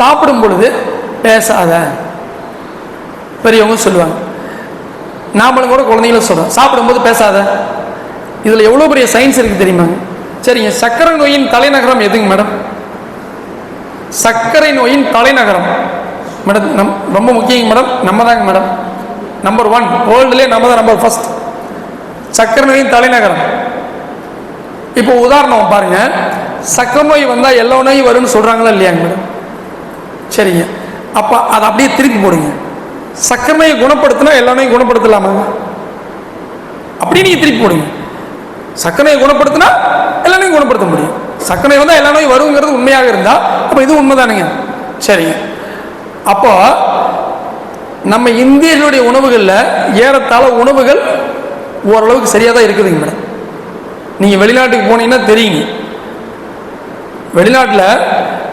சாப்பிடும் பொழுது பேசாத. பெரியவங்க சொல்லுவாங்க. நாமளும் கூட குழந்தைங்களும் சொல்கிறோம் சாப்பிடும்போது பேசாத. இதில் எவ்வளோ பெரிய சயின்ஸ் இருக்குது தெரியுமாங்க சரிங்க. சர்க்கரை நோயின் தலைநகரம் எதுங்க மேடம் சர்க்கரை நோயின் தலைநகரம். மேடம் நம் ரொம்ப முக்கியங்க மேடம் நம்ம தாங்க மேடம் நம்பர் ஒன் வேர்ல்டுலேயே நம்ம தான் நம்பர் ஃபஸ்ட் சர்க்கரை நோயின் தலைநகரம். இப்போ உதாரணம் பாருங்க. சர்க்கரை நோய் வந்தால் எல்லா நோயும் வரும்னு சொல்கிறாங்களா இல்லையாங்க மேடம் சரிங்க. அப்போ அதை அப்படியே திருப்பி போடுங்க. சக்கரமையை குணப்படுத்தினா எல்லாமே குணப்படுத்தலாமா? அப்படியே நீங்கள் திருப்பி போடுங்க. சக்கரையை குணப்படுத்தினா எல்லாமே குணப்படுத்த முடியும். சக்கரை வந்தால் எல்லா நோயும் வருங்கிறது உண்மையாக இருந்தால் அப்போ இது உண்மைதானுங்க. சரிங்க அப்போ நம்ம இந்தியர்களுடைய உணவுகளில் ஏறத்தாழ உணவுகள் ஓரளவுக்கு சரியாக தான் இருக்குதுங்க மேடம். நீங்கள் வெளிநாட்டுக்கு போனீங்கன்னா தெரியுங்க. வெளிநாட்டில்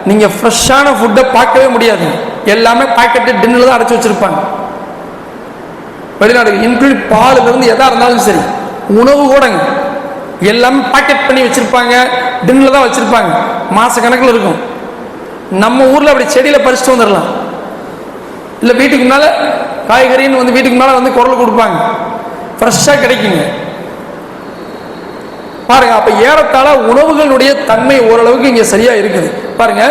நீங்கள் ஃப்ரெஷ்ஷான ஃபுட்டை பார்க்கவே முடியாது. எல்லாமே பாக்கெட்டு டின்னில் தான் அடைச்சி வச்சுருப்பாங்க. வெளிநாடு இன்க்ளூட் பாலுலேருந்து எதாக இருந்தாலும் சரி உணவு கூடங்க. எல்லாமே பாக்கெட் பண்ணி வச்சுருப்பாங்க. டின்னில் தான் வச்சுருப்பாங்க. மாத கணக்கில் இருக்கும். நம்ம ஊரில் அப்படி செடியில் பறிச்சுட்டு வந்துடலாம் இல்லை வீட்டுக்கு மேலே காய்கறின்னு வந்து வீட்டுக்கு மேலே வந்து குரல் கொடுப்பாங்க. ஃப்ரெஷ்ஷாக கிடைக்குங்க. பாருங்க அப்ப ஏறத்தாழ உணவுகளுடைய தன்மை ஓரளவுக்கு இங்க சரியா இருக்குது. பாருங்க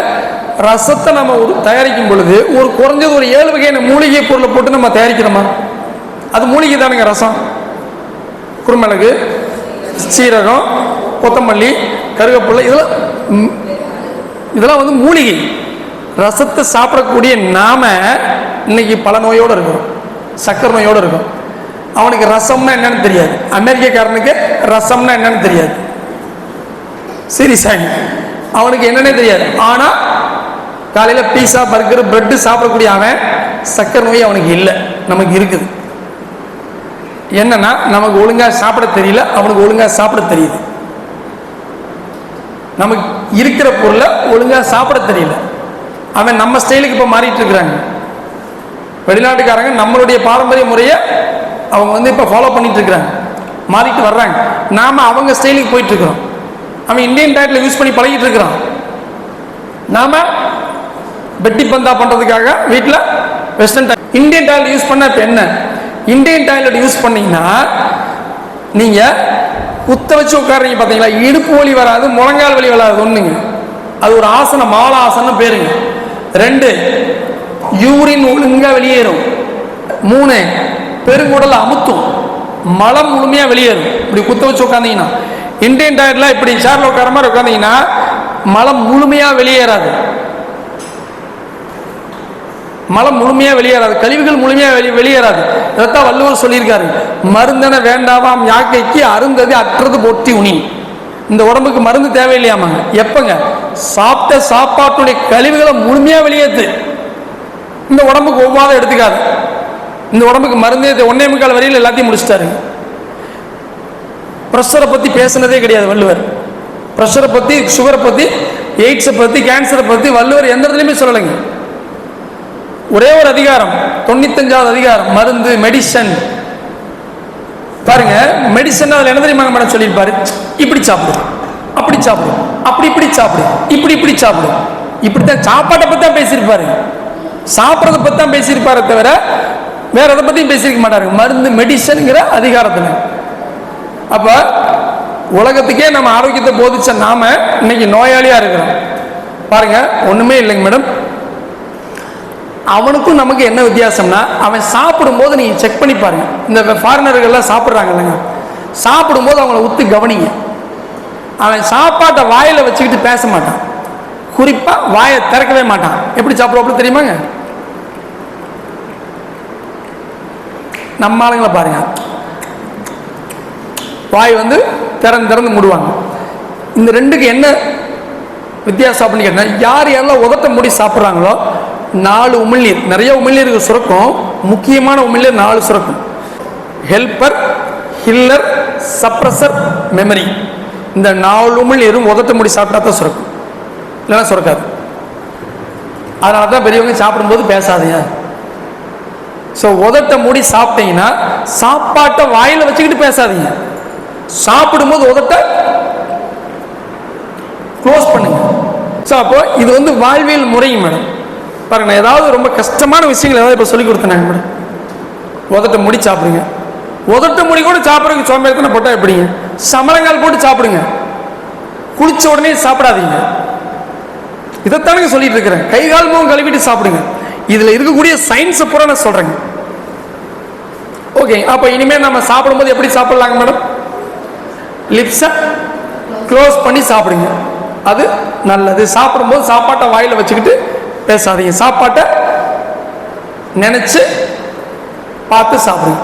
ரசத்தை நம்ம ஒரு தயாரிக்கும் பொழுது ஒரு குறைஞ்சது ஒரு ஏழு வகையான மூலிகை பொருளை போட்டு நம்ம தயாரிக்கிறோமா? அது மூலிகை தானுங்க ரசம். குருமிளகு சீரகம் கொத்தமல்லி கருவேப்பிள்ளை இதெல்லாம் இதெல்லாம் வந்து மூலிகை. ரசத்தை சாப்பிடக்கூடிய நாம இன்னைக்கு பல நோயோடு இருக்கும். சக்கரை நோயோடு இருக்கும். அவனுக்கு ரசம்னா என்னன்னு தெரியாது. அமெரிக்கக்காரனுக்கு ரசம்னா என்னன்னு தெரியாது. சீரியஸாக அவனுக்கு என்னன்னே தெரியாது. ஆனால் காலையில் பீஸா பர்கர் பிரெட்டு சாப்பிடக்கூடிய அவன் சக்கரை நோய் அவனுக்கு இல்லை. நமக்கு இருக்குது. என்னன்னா நமக்கு ஒழுங்கா சாப்பிட தெரியல அவனுக்கு ஒழுங்கா சாப்பிட தெரியுது. நமக்கு இருக்கிற பொருளை ஒழுங்கா சாப்பிட தெரியல. அவன் நம்ம ஸ்டைலுக்கு இப்போ மாறிட்டு இருக்கிறாங்க. வெளிநாட்டுக்காரங்க நம்மளுடைய பாரம்பரிய முறையை அவங்க வந்து இப்போ ஃபாலோ பண்ணிகிட்ருக்குறாங்க இருக்கிறாங்க. மாறிட்டு வர்றாங்க. நாம் அவங்க ஸ்டைலுக்கு போயிட்டுருக்குறோம் அவன் இந்தியன் டயட்டில் யூஸ் பண்ணி பழகிட்டு இருக்கிறான். நாம் பெட்டி பந்தா பண்ணுறதுக்காக வீட்டில் வெஸ்டர்ன் டயல் இந்தியன் டாய்லெட் யூஸ் பண்ண இப்போ என்ன? இந்தியன் டாய்லெட் யூஸ் பண்ணிங்கன்னா நீங்கள் குத்த வச்சு உட்காருறீங்க பார்த்தீங்களா இடுப்பு வலி வராது முழங்கால் வலி வராது ஒன்றுங்க அது ஒரு ஆசனம் மால ஆசனம் பேருங்க. ரெண்டு யூரின் ஒழுங்காக வெளியேறும். மூணு பெருங்குடல் அமுத்தும் மலம் முழுமையா வெளியேறும். இப்படி குத்த வச்சு உட்காந்தீங்கன்னா இந்தியன் டயர்ல இப்படி சேர்ல உட்கார மாதிரி உட்காந்தீங்கன்னா மலம் முழுமையா வெளியேறாது. மலம் முழுமையா வெளியேறாது. கழிவுகள் முழுமையா வெளி வெளியேறாது. இதைத்தான் வள்ளுவர் சொல்லியிருக்காரு. மருந்தென வேண்டாமாம் யாக்கைக்கு அருந்தது அற்றது பொட்டி உனி. இந்த உடம்புக்கு மருந்து தேவையில்லையாமாங்க எப்பங்க? சாப்பிட்ட சாப்பாட்டுடைய கழிவுகளை முழுமையா வெளியேற்று இந்த உடம்புக்கு ஒவ்வாத எடுத்துக்காது. இந்த உடம்புக்கு மருந்தே ஒன்னே முக்கால் வரையில் எல்லாத்தையும் முடிச்சிட்டாரு. ப்ரெஷரை பற்றி பேசுனதே கிடையாது வள்ளுவர். ப்ரெஷரை பற்றி சுகரை பற்றி எய்ட்ஸை பற்றி கேன்சரை பற்றி வள்ளுவர் எந்த இடத்துலையுமே சொல்லலைங்க. ஒரே ஒரு அதிகாரம் தொண்ணூத்தஞ்சாவது அதிகாரம் மருந்து மெடிசன் பாருங்க மெடிசன் அதில் என்ன தெரியுமா மேடம் சொல்லியிருப்பாரு? இப்படி சாப்பிடு அப்படி சாப்பிடு அப்படி இப்படி சாப்பிடு இப்படி இப்படி சாப்பிடு. இப்படித்தான் சாப்பாட்டை பற்றி தான் பேசியிருப்பாரு. சாப்பிட்றத பற்றி தான் பேசியிருப்பாரே தவிர வேற எதை பற்றியும் பேசியிருக்க மாட்டாரு மருந்து மெடிசனுங்கிற அதிகாரத்தில். அப்ப உலகத்துக்கே நம்ம ஆரோக்கியத்தை போதிச்ச நாம இன்னைக்கு நோயாளியா இருக்கிறோம். பாருங்க ஒண்ணுமே இல்லைங்க மேடம். அவனுக்கும் நமக்கு என்ன வித்தியாசம்னா அவன் சாப்பிடும்போது நீங்க செக் பண்ணி பாருங்க. இந்த ஃபாரினர்கள்லாம் சாப்பிட்றாங்க இல்லைங்க. சாப்பிடும்போது அவங்கள உத்து கவனிங்க. அவன் சாப்பாட்டை வாயில வச்சுக்கிட்டு பேச மாட்டான். குறிப்பா வாயை திறக்கவே மாட்டான். எப்படி சாப்பிடுவாப்புல தெரியுமாங்க? நம்ம ஆளுங்களை பாருங்க. வாய் வந்து திறந்து திறந்து மூடுவாங்க. இந்த ரெண்டுக்கு என்ன வித்தியாசம் அப்படின்னு கேட்டால் யார் யாரெல்லாம் உதட்ட மூடி சாப்பிட்றாங்களோ நாலு உமிழ்நீர். நிறைய உமிழ்நீருக்கு சுரக்கும். முக்கியமான உமிழ்நீர் நாலு சுரக்கும். ஹெல்ப்பர் ஹில்லர் சப்ரஸர் மெமரி இந்த நாலு உமிழ்நீரும் உதட்ட மூடி சாப்பிட்டா தான் சுரக்கும். இல்லைன்னா சுரக்காது. அதனால தான் பெரியவங்க சாப்பிடும்போது பேசாதீங்க. ஸோ உதட்ட மூடி சாப்பிட்டீங்கன்னா சாப்பாட்டை வாயில் வச்சுக்கிட்டு பேசாதீங்க. சாப்பிடும்போது உதட்ட க்ளோஸ் பண்ணுங்க. ஸோ அப்போ இது வந்து வாழ்வியல் முறையும் மேடம் பாருங்க நான் ஏதாவது ரொம்ப கஷ்டமான விஷயங்கள் ஏதாவது இப்போ சொல்லி கொடுத்தேனாங்க மேடம் உதட்ட முடி சாப்பிடுங்க. உதட்ட முடி கூட சாப்பிட்றதுக்கு சோம்பேறித்தனை போட்டால் எப்படிங்க? சமரங்கால் போட்டு சாப்பிடுங்க. குளிச்ச உடனே சாப்பிடாதீங்க. இதைத்தானுங்க சொல்லிட்டு இருக்கிறேன். கை கால் முகம் கழுவிட்டு சாப்பிடுங்க. இதுல இருக்கக்கூடிய சயின்ஸை பூரா நான் சொல்றேங்க. ஓகே அப்போ இனிமேல் நம்ம சாப்பிடும்போது எப்படி சாப்பிடலாங்க மேடம் லிப்ஸை க்ளோஸ் பண்ணி சாப்பிடுங்க. அது நல்லது. சாப்பிடும்போது சாப்பாட்டை வாயில வச்சுக்கிட்டு பேசாதீங்க. சாப்பாட்டை நினைச்சு பார்த்து சாப்பிடுங்க.